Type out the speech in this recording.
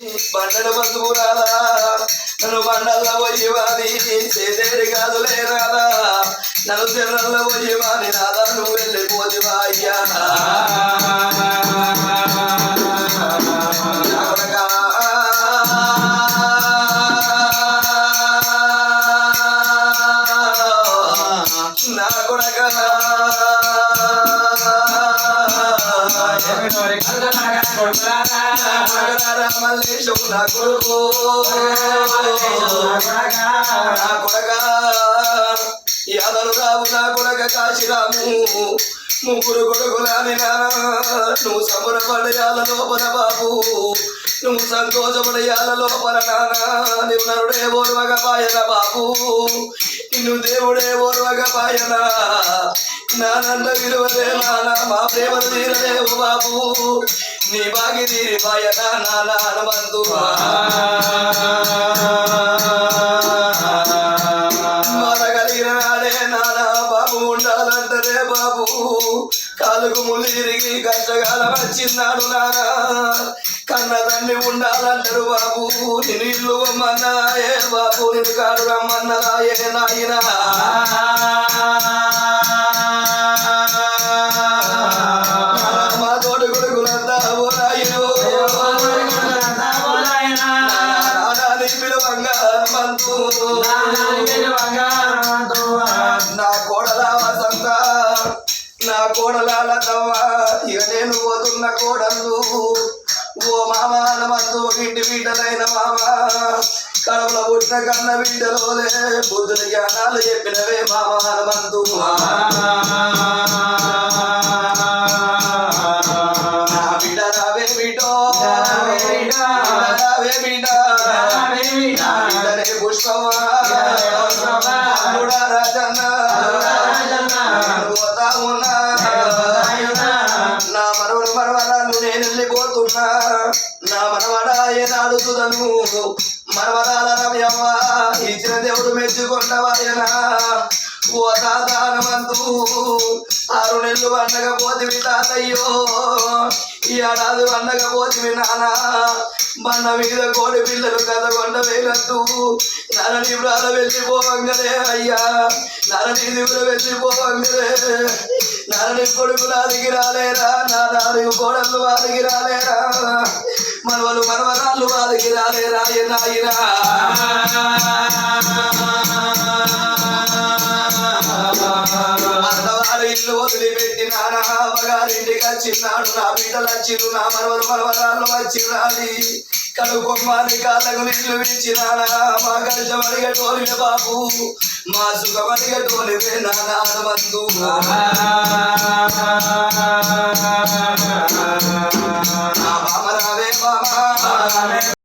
బండల పసుపు రాదా? నన్ను బండల్లో పోయి వాది చేదేరి కాదు లేరాదా నన్ను తెల్లల్లో పోయి వాని రాదా? నువ్వు వెళ్ళిపోతివా అయ్యా. నా కొడకా. నా కొడకా. మల్లేశం నా కొడుకు నా యాదలు రావు నా కొడక కాశీరాము ముగ్గురు కొడుకులాని నానా నువ్వు సమరపడయాల లోపల బాబు. నువ్వు సంకోచపడయాల లోపల నానా నువ్వు నరుడే ఓర్వగ పాయన బాబు. నిన్ను దేవుడే ఓర్వగ పాయన నానన్న విలువలే నానా మా ప్రేమ తీరలేవు బాబు. నీ బాగి తీరి పాయన నానా హనుమంతు బాబు ఉండాలంటరే బాబు. కాలుకు ముళ్ళు తిరిగి కష్టకాలం వచ్చిన్నాడు నానా కన్న తండ్రి ఉండాలంటారు బాబు. నేను ఇల్లు రమ్మన్నాయే బాబు. నేను కాడు రమ్మన్నాయే నాయనా. పిలవంగా నా వసంత నా కోడల లతవ్వ ఇక నేను పోతున్న కోడలు ఓ మామ హనుమంతు ఇంటి బిడ్డలైన మామ. కడవల పుట్టిన కన్న బిడ్డలోలే బుద్ధుల జ్ఞానాలు చెప్పినవే మామ బిడ్డనే పుష్పమా. రాజన్న. పోతా ఉన్నా నా మనవడు మనవరాలు నేను వెళ్ళిపోతున్నా. నా మనవడ ఏనాడు సుధను. మనవరాల రవ్యమ్మ ఇచ్చిన దేవుడు మెచ్చుకుంటవాయనా ఓ తాత హనుమంతు ఆరు నెలలు పండగ పోతివి తాతయ్యో ఈ ఏడాది పండగ పోతివి నానా మన మీద కోడి పిల్లలు కథ కొండ వేలద్దు. నరని వ్రాల వెళ్ళిపోవంగలే అయ్యా. నరని దిగులు వెళ్ళిపోవంగలే. నరని కొడుకులు అదిగి రాలేరా? నా నాలుగు కోడళ్ళు వారికి రాలేరా? మనవలు మనవరాళ్ళు వారికి రాలేరా? ఏ నాయనా? అన్నవారు ఇల్లు వదిలిపెట్టి అమ్మగారింటికి వచ్చిన్నాడు నా బిడ్డలు వచ్చిరు నా మనవరు మనవరాళ్ళు వచ్చిరాలి కడుకొమ్మని కాళ్ళకు నీళ్ళు ఇచ్చినానా మా గడిచమడిగ టోలిన బాబు మా సుఖమడిగ టోలివే నాన్న హనుమంతు.